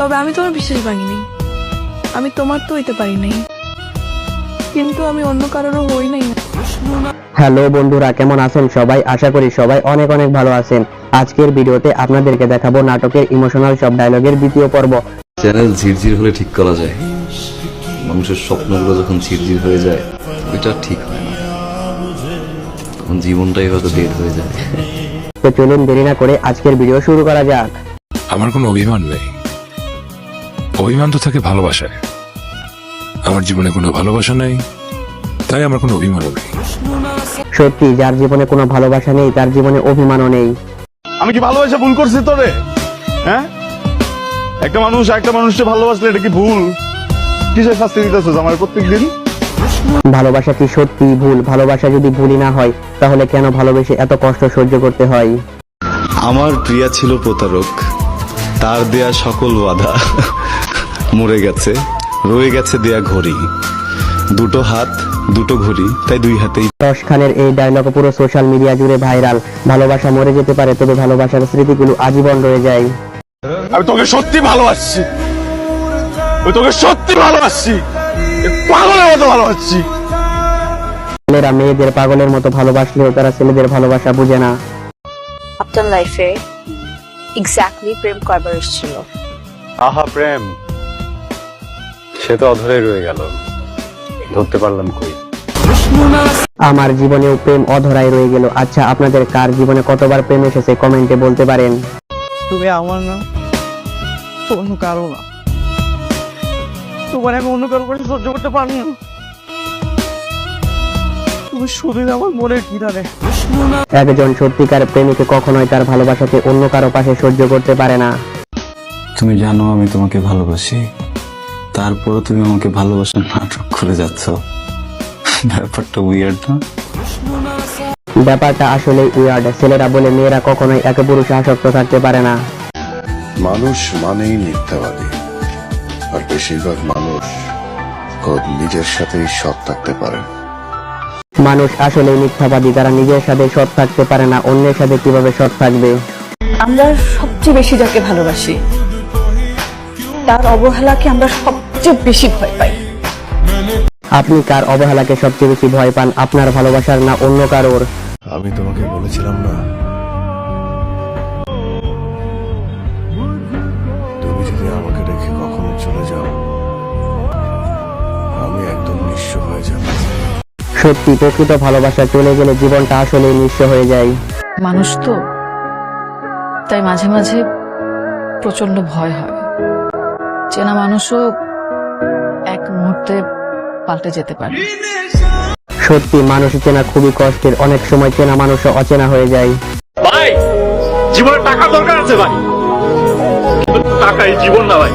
তবে আমি তোমার বিশ্বাস ভাঙিনি। আমি তোমার তো হইতে পারি নাই। কিন্তু আমি অন্য কারোরও হই নাই। হ্যালো বন্ধুরা কেমন আছেন সবাই? আশা করি সবাই অনেক অনেক ভালো আছেন। আজকের ভিডিওতে আপনাদেরকে দেখাবো নাটকের ইমোশনাল সব ডায়লগের দ্বিতীয় পর্ব। চ্যানেল ঝিরঝির হলে ঠিক করা যায়। মানুষের স্বপ্নগুলো যখন ঝিরঝির হয়ে যায় ওইটা ঠিক হয় না। তখন জীবনটাই হয়তো ডেট হয়ে যায়। তো চলুন দেরি না করে আজকের ভিডিও শুরু করা যাক। আমার কোনো অভিমান নেই। অভিমান তো থাকে ভালোবাসায় আমার জীবনে কোনো ভালোবাসা নেই তাই আমার কোনো অভিমানও নেই। সত্যি যার জীবনে কোনো ভালোবাসা নেই তার জীবনে অভিমানও নেই। আমি কি ভালোবাসা ভুল করছি তোরে? হ্যাঁ? একটা মানুষ একটা মানুষকে ভালোবাসলে এটা কি ভুল? কিসের শাস্তি দিতেছিস আমার প্রত্যেক দিন ভালোবাসা কি সত্যি ভুল? ভালোবাসা যদি ভুলই না হয় তাহলে কেন ভালোবেসে এত কষ্ট সহ্য করতে হয়? আমার প্রিয়া ছিল প্রতারক তার দেয়া সকল বাধা মরে গেছে রয়ে গেছে দেয়া ঘড়ি। দুটো হাত দুটো ঘড়ি তাই দুই হাতেই। রশ খানের এই ডায়লগ পুরো সোশ্যাল মিডিয়া জুড়ে ভাইরাল। ভালোবাসা মরে যেতে পারে তবে ভালোবাসার স্মৃতিগুলো আজীবন রয়ে যায়। আমি তোকে সত্যি ভালোবাসছি। আমি তোকে সত্যি ভালোবাসছি। পাগলের মতো ভালোবাসছি। ছেলেরা মেয়েদের পাগলের মতো ভালোবাসলেও তারা ছেলেদের ভালোবাসা বুঝে না। আপনার লাইফে এক্স্যাক্টলি প্রেম কয়বার এসেছিল? আহা প্রেম। সে তো অধরে রয়ে গেল। ধরতে পারলাম কই। আমার জীবনেও প্রেম অধরাই রয়ে গেল। আচ্ছা আপনাদের কার জীবনে কতবার প্রেম এসেছে কমেন্টে বলতে পারেন। তুমি আমার না অন্য কারও না। তোমার আমি অন্য কারও কাছে সহ্য করতে পারি না। তুমি শুধু আমার মনের কিনারে। একজন সত্যিকার প্রেমিকে কখনোই তার ভালোবাসাকে অন্য কারও পাশে সহ্য করতে পারে না। তুমি জানো আমি তোমাকে ভালোবাসি। তারপরও তুমি আমাকে ভালোবাসার নাটক করে যাচ্ছ। ব্যাপারটা উইয়ার্ড না? ব্যাপারটা আসলে উইয়ার্ড ছেলেরা বলে মেয়েরা কখনোই একে পুরুষে আসক্ত থাকতে পারে না। মানুষ মানেই মিথ্যাবাদী। আর বেশিরভাগ মানুষ খোদ নিজের সাথেই সৎ থাকতে পারে। মানুষ আসলে মিথ্যাবাদী তারা নিজের সাথে সৎ থাকতে পারে না অন্যের সাথে কীভাবে সৎ থাকবে? আমরা সবচেয়ে বেশি যাকে ভালোবাসি তার অবহেলাকে আমরা সবচেয়ে বেশি ভয় পাই। আপনি কার অবহেলাকে সবচেয়ে বেশি ভয় পান আপনার ভালোবাসার না অন্য কারোর? আমি তোমাকে বলেছিলাম না। তুমি যদি আমাকে রেখে কখনো চলে যাও আমি একদম নিঃস্ব হয়ে যাব। সত্যি প্রকৃত ভালোবাসা চলে গেলে জীবনটা আসলে নিঃস্ব হয়ে যায়। মানুষ তো তাই মাঝে মাঝে প্রচণ্ড ভয় হয়। চেনা মানুষও এক মুহূর্তে পাল্টে যেতে পারে। সত্যি মানুষ চেনা খুবই কষ্টের। অনেক সময় চেনা মানুষও অচেনা হয়ে যায়। ভাই জীবনে টাকা দরকার আছে ভাই। টাকাই জীবন না ভাই।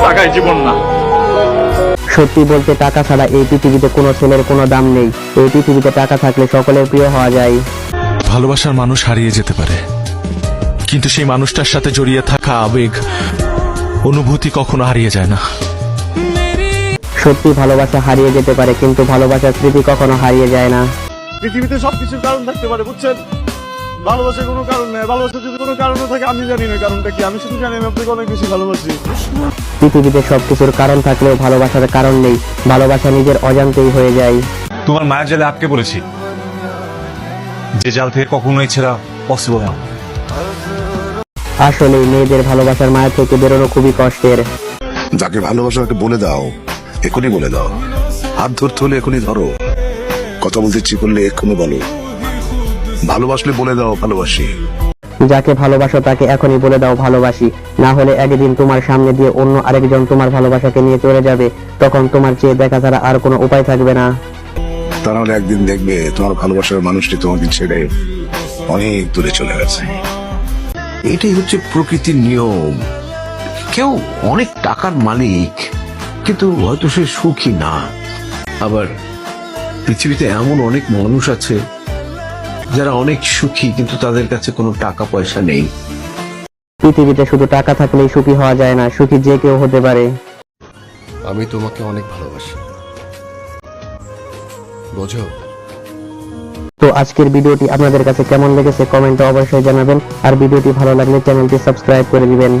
টাকাই জীবন না। সত্যি বলতে টাকা ছাড়া এই পৃথিবীতে কোনো ছেলের কোনো দাম নেই। এই পৃথিবীতে টাকা থাকলে সকলের প্রিয় হওয়া যায়। ভালোবাসার মানুষ হারিয়ে যেতে পারে। কিন্তু সেই মানুষটার সাথে জড়িয়ে থাকা আবেগ অনুভূতি কখনো হারিয়ে যায় না। সত্যি ভালোবাসা হারিয়ে যেতে পারে কিন্তু ভালোবাসার স্মৃতি কখনো হারিয়ে যায় না। পৃথিবীতে সবকিছুর কারণ থাকতে পারে বুঝছেন? ভালোবাসার কোনো কারণ নেই ভালোবাসার যদি কোনো কারণও থাকে আমি জানি না কারণটা কি আমি শুধু জানি আমি আপনাকে অনেক বেশি ভালোবাসি। পৃথিবীতে সবকিছুর কারণ থাকলেও ভালোবাসার কারণ নেই ভালোবাসা নিজের অজান্তেই হয়ে যায়। তোমার মায়ের জালে আটকে পড়েছি। যে জাল থেকে কখনোই ছেড়া পসিবল না। আসলে মেয়েদের ভালোবাসার মায়া থেকে বেরোনো খুবই কষ্টের। যাকে ভালোবাসো তাকে বলে দাও। এখনই বলে দাও। হাত ধরতে হলে এখনই ধরো। কথা বলতে ইচ্ছে করলে এক্ষুনি বলো। ভালোবাসলে বলে দাও ভালোবাসি। যাকে ভালোবাসো তাকে এখনই বলে দাও ভালোবাসি। না হলে একদিন তোমার সামনে দিয়ে অন্য আরেকজন তোমার ভালোবাসাকে নিয়ে চলে যাবে। তখন তোমার চেয়ে দেখা ছাড়া আর কোনো উপায় থাকবে না। তা নাহলে একদিন দেখবে তোমার ভালোবাসার মানুষটি তোমাকে ছেড়ে অনেক দূরে চলে গেছে। এটাই হচ্ছে প্রকৃতির নিয়ম। কেউ অনেক টাকার মালিক কিন্তু হয়তো সে সুখী না। আবার পৃথিবীতে এমন অনেক মানুষ আছে যারা অনেক সুখী কিন্তু তাদের কাছে কোনো টাকা পয়সা নেই। পৃথিবীতে শুধু টাকা থাকলেই সুখী হওয়া যায় না সুখী যে কেউ হতে পারে। আমি তোমাকে অনেক ভালোবাসি। বোঝো? তো আজকের ভিডিওটি আপনাদের কাছে কেমন লেগেছে কমেন্টে অবশ্যই জানাবেন। আর ভিডিওটি ভালো লাগলে চ্যানেলটি সাবস্ক্রাইব করে দিবেন।